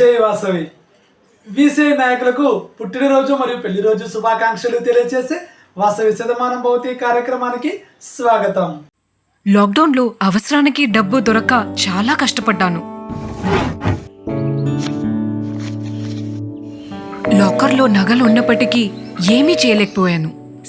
జై వాసవి. బీసీఐ నాయకులకు పుట్టినరోజు మరియు పెళ్ళి రోజు శుభాకాంక్షలు తెలియజేసే వాసవి శతమానం భౌతిక కార్యక్రమానికి స్వాగతం. లాక్డౌన్లో అవసరానికి డబ్బు దొరక్క చాలా కష్టపడ్డాను. లాకర్లో నగలు ఉన్నప్పటికీ ఏమీ చేయలేకపోయాను.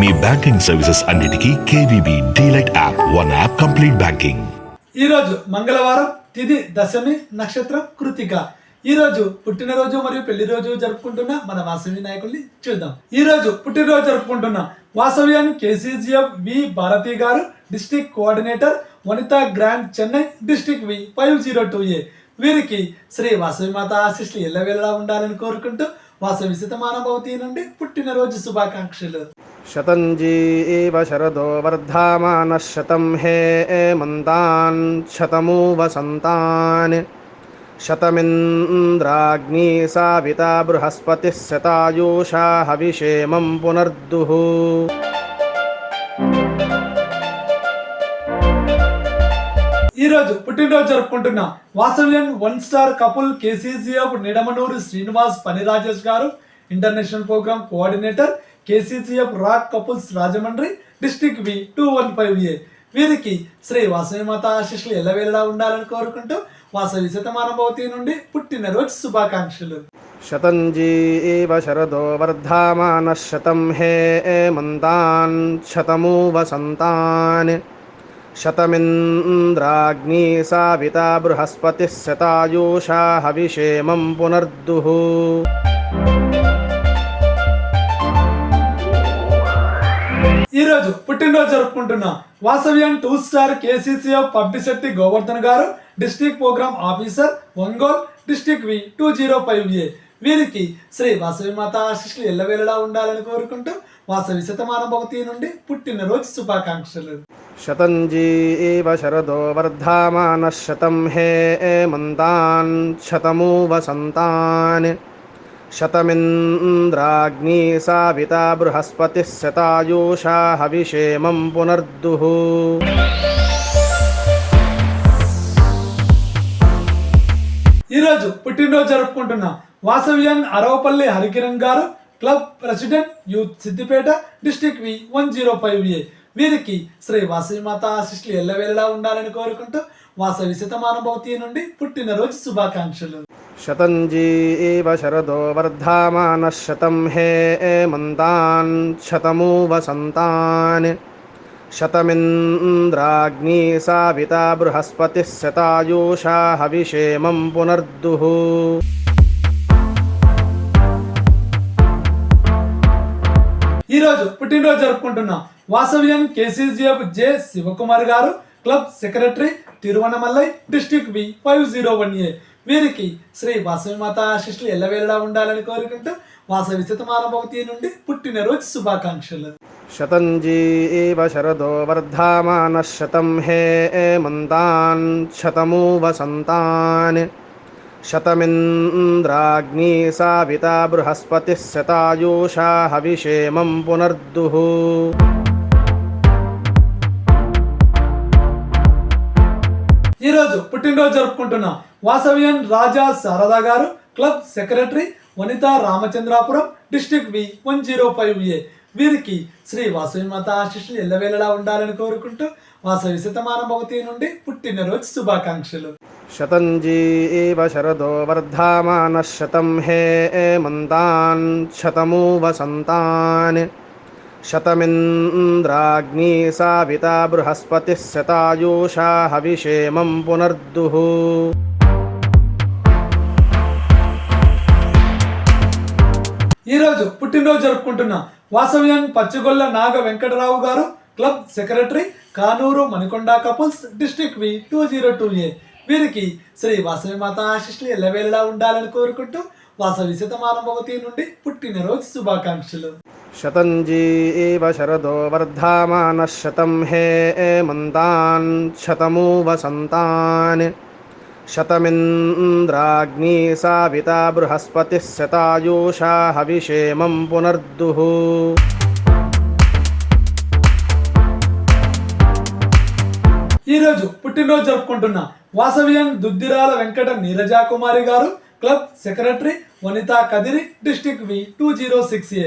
మీ బ్యాంకింగ్ సర్వీసెస్ అన్నిటికీ KVB DLite app one app complete banking ఈరోజు మంగళవారం తిది దశమి నక్షత్రం కృతిక. ఈ రోజు పుట్టినరోజు మరియు పెళ్ళి రోజు జరుపుకుంటున్న మన వాసవి నాయకుల్ని చూద్దాం. ఈ రోజు పుట్టినరోజు జరుపుకుంటున్న వాసవ్యాన్ కేసీజీఎఫ్ వి భారతి గారు district coordinator Vanitha grand Chennai district V five zero two A. వీరికి శ్రీ వాసవి మాత ఆశిష్లు ఎల్లవేళలా ఉండాలని కోరుకుంటూ వాసవి శతమాన నుండి పుట్టినరోజు శుభాకాంక్షలు. शतञ्जी एव शरदो वर्धामानः शतं हे मन्तान् शतमु वसन्तान् शतमिन्द्राग्नी साविता बृहस्पतिः शतायुषा हविषेमं पुनर्दुः ఈ రోజు పుట్టినరోజు జరుపుకుంటున్న Vasavyan one star couple KCCF Nidamanuru Srinivas పని రాజేష్ గారు international programme coordinator KCCF rock couples Rajahmundry district B two one five A. వీరికి శ్రీ వాసవి మాత ఆశీస్సులు ఎల్లవేళలా ఉండాలని కోరుకుంటూ వాసవి శతమానభవతి నుండి పుట్టినరోజు శుభాకాంక్షలు. శతంజీ శరదో వర్ధమాన శతం హే మంతాన్ శతమూ వసంతాన్ శతమింద్రాగ్ని సావిత బృహస్పతి శతాయూషా హవిషేమం పునర్దుః. ఈరోజు పుట్టినరోజు జరుపుకుంటున్న. వాసవ్యం two star KCCF Pabbisetti Govardhan గారు district programme officer Ongole district V two zero five A. వీరికి శ్రీ వాసవి మాత ఆశిష్లు ఎల్లవేళలా ఉండాలని కోరుకుంటూ వాసవి శతమాన భవతి నుండి పుట్టినరోజు శుభాకాంక్షలు. శతంజీ శరదో వర్ధమాన శతం హే మంతాన్ శతము వసంతాన్ शतमिन्द्राग्नी साविता बृहस्पतिः शतायुषा हविषेमं पुनर्दुः ఈ రోజు పుట్టినరోజు జరుపుకుంటున్న వాసవ్యాన్ అరవపల్లి హరికిరణ్ గారు club president youth Siddipet district V one zero five A వీరికి శ్రీ వాసవి మాత ఆశీస్సులు ఎల్లవేళలా ఉండాలని కోరుకుంటూ వాసవి శతమానుభవతి నుండి పుట్టినరోజు శుభాకాంక్షలు. శతంజీ శరదో వర్ధమాన శతం హే మంతాన్ శతమూ వసంతాన్ శతమింద్రాగ్ని సావిత బృహస్పతి శతాయూషా హవిషేమం పునర్దుః. ఈరోజు పుట్టినరోజు జరుపుకుంటున్నాం వాసవ్యం కేసీజీఎఫ్ జె శివకుమార్ గారు. Club secretary Tiruvannamalai district B five zero one A. వీరికి శ్రీ వాసవిమాత ఆశిష్లు ఎల్లవేళలా ఉండాలని కోరుకుంటూ వాసవి శతమానభవతి నుండి పుట్టినరోజు శుభాకాంక్షలు. శతంజీ శరదో వర్ధమాన శతం హే మంతాన్ శతమూ వసంతాన్ శతమింద్రాగ్ని సావిత బృహస్పతి శతాయూషా హవిషేమం పునర్దుః. ఈరోజు పుట్టినరోజు జరుపుకుంటున్నాం వాసవ్యన్ రాజా సారదా గారు club secretary Vanitha Ramachandrapuram district V one zero five A. వీరికి శ్రీ వాసవి మాత ఆశిష్లు ఎల్లవేళలా ఉండాలని కోరుకుంటూ వాసవి శతమాన భవతి నుండి పుట్టినరోజు శుభాకాంక్షలు. శతంజీ శరదో వర్ధమాన శతం హే మంతాన్ శతము వసంతాన్ शतमिन्द्राग्नी साविता बृहस्पतिः शतायुषा हविषेमं पुनर्दुः ఈ రోజు పుట్టినరోజు జరుపుకుంటున్న వాసవ్యాన్ పచ్చిగొల్ల నాగ వెంకటరావు గారు club secretary Kanuru Manikonda couples district V two zero two A వీరికి శ్రీ వాసవి మాత ఆశిష్లు ఎల్లవేళలా ఉండాలని కోరుకుంటూ వాసవి శతమానభవతి నుండి పుట్టినరోజు శుభాకాంక్షలు शतञ्जी శరదో शरदो శతం హే మంతాన్ శతమూ వసంతాన్ శతమింద్రాగ్నీ సావితా బృహస్పతిः శతాయూషా హవిషేమం పునర్దుః. ఈ రోజు పుట్టినరోజు జరుపుకుంటున్న Vasavian దుద్దిరాల Venkata Neeraja Kumari garu club secretary Vanitha Kadiri district V two zero six A.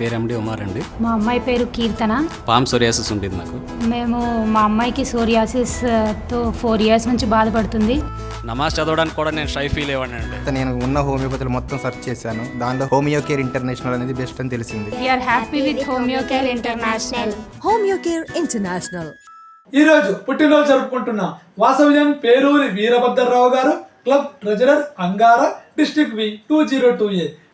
పేరు ఎండి ఉమార్ అండి. మా అమ్మాయి పేరు కీర్తన. పామ్ సోరియాసిస్ ఉంటుంది నాకు మేము మా అమ్మాయికి సోరియాసిస్తో ఫోర్ ఇయర్స్ నుంచి బాధపడుతుంది. నమాజ్ చదవడానికి కూడా నేను షై ఫీల్ అయ్యాను నేను ఉన్న హోమియోపతిలో మొత్తం సెర్చ్ చేశాను. దానిలో హోమియో కేర్ ఇంటర్నేషనల్ అనేది బెస్ట్ అని తెలిసింది. We're happy with homeo care international Homeo Care International. ఈ రోజు పుట్టినరోజు జరుపుకుంటున్న Vasavyam Peruri Veerabhadrarao garu club treasurer Angara district V two zero two A.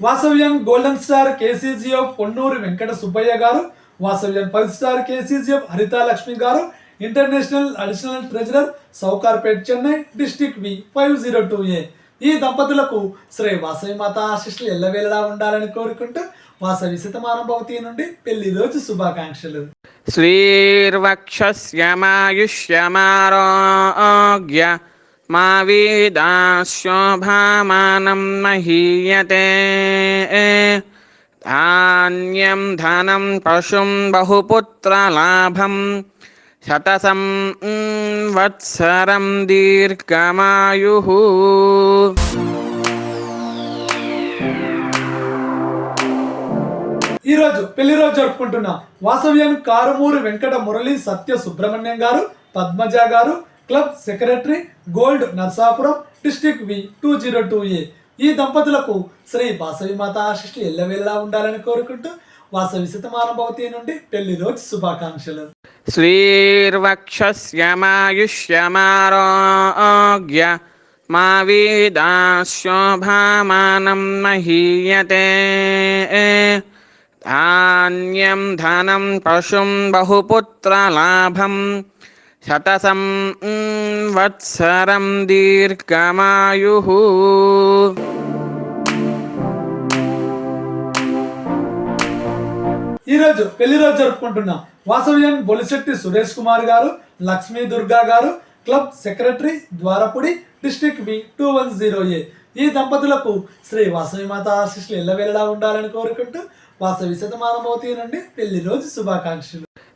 Vasavyam golden star KCGF Ponnuru Venkata Subbaiah garu. Vasavyam five star KCGF Haritha Lakshmi garu. International additional treasurer Sowcarpet Chennai district V five zero two A. ఈ దంపతులకు శ్రీ వాసవి మాత ఆశిష్లు ఎల్లవేళలా ఉండాలని కోరుకుంటూ వాసవి సితమానుభవతి నుండి పెళ్ళి రోజు శుభాకాంక్షలు. శ్రీర్వక్ష మా వేదాశోభామానం మహీయతే ధాన్యం ధనం పశుం బహుపుత్రలాభం శతసం వత్సరం దీర్ఘమాయు ఈరోజు పెళ్ళి రోజు జరుపుకుంటున్న వాసవ్యం కారుమూరు వెంకట మురళి సత్య Subrahmanyam garu Padmaja garu club secretary gold Narsapuram district V two zero two A. ఈ దంపతులకు శ్రీ వాసవి మాత ఆశిష్టి ఎల్లవేళ్ళ ఉండాలని కోరుకుంటూ వాసవి శతమానుభవతి నుండి పెళ్ళి రోజు శుభాకాంక్షలు. శ్రీర్వక్షమాయుష్యమారోగ్య మా వీదాశోభామానం మహీయతే. ధాన్యం ధనం పశుం బహుపుత్రలాభం శతసం వత్సరం దీర్ఘమాయు. ఈరోజు పెళ్ళి రోజు జరుపుకుంటున్నాం వాసవ్యన్ Bolisetti Suresh Kumar garu Lakshmi Durga garu club secretary Dwarapudi district V two one zero A. ఈ దంపతులకు శ్రీ వాసవి మాత ఆశీస్సులు వెళ్ళడా ఉండాలని కోరుకుంటూ వాసవి శతమానమవుతీ నుండి పెళ్ళి రోజు శుభాకాంక్షలు.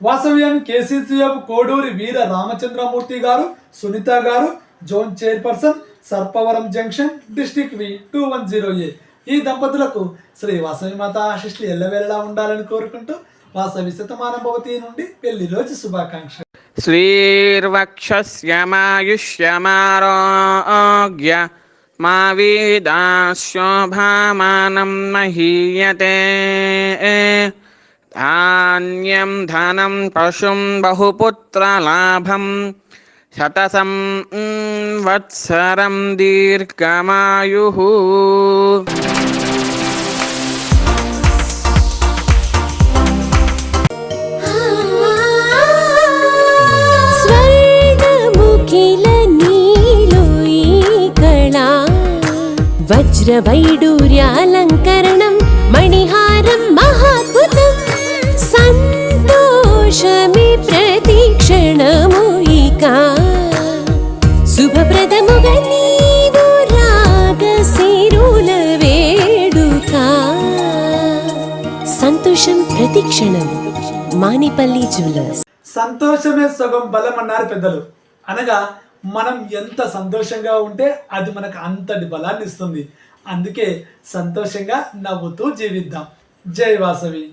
వాసవ్యం KCCF Koduri Veera Ramachandramurthy garu Sunitha garu zone chairperson Sarpavaram junction district V two one zero A. ఈ దంపతులకు శ్రీ వాసవి మాత ఆశిష్లు ఎల్లవేళలా ఉండాలని కోరుకుంటూ వాసవి శతమాన భవతి నుండి పెళ్ళి రోజు శుభాకాంక్ష శ్రీర్వక్షమాయుష్యమారోగ్య మా వీదాశోభామానం మహీయతే. ధాన్యం ధనం పశుం బహుపుత్రలాభం శతసం వత్సరం దీర్ఘమాయు వజ్రవైడూర్యాలంకరణం మణిహారం మహాద్భుత సంతోషమి ప్రతి క్షణము ఇక. శుభప్రదముగా నీవు వేడుక. సంతోషం ప్రతిక్షణం మానిపల్లి జ్యువెలర్స్. సంతోషమే సగం బలం అన్నారు పెద్దలు. అనగా మనం ఎంత సంతోషంగా ఉంటే అది మనకు అంతటి బలాన్ని ఇస్తుంది. అందుకే సంతోషంగా నవ్వుతూ జీవిద్దాం. జై వాసవి.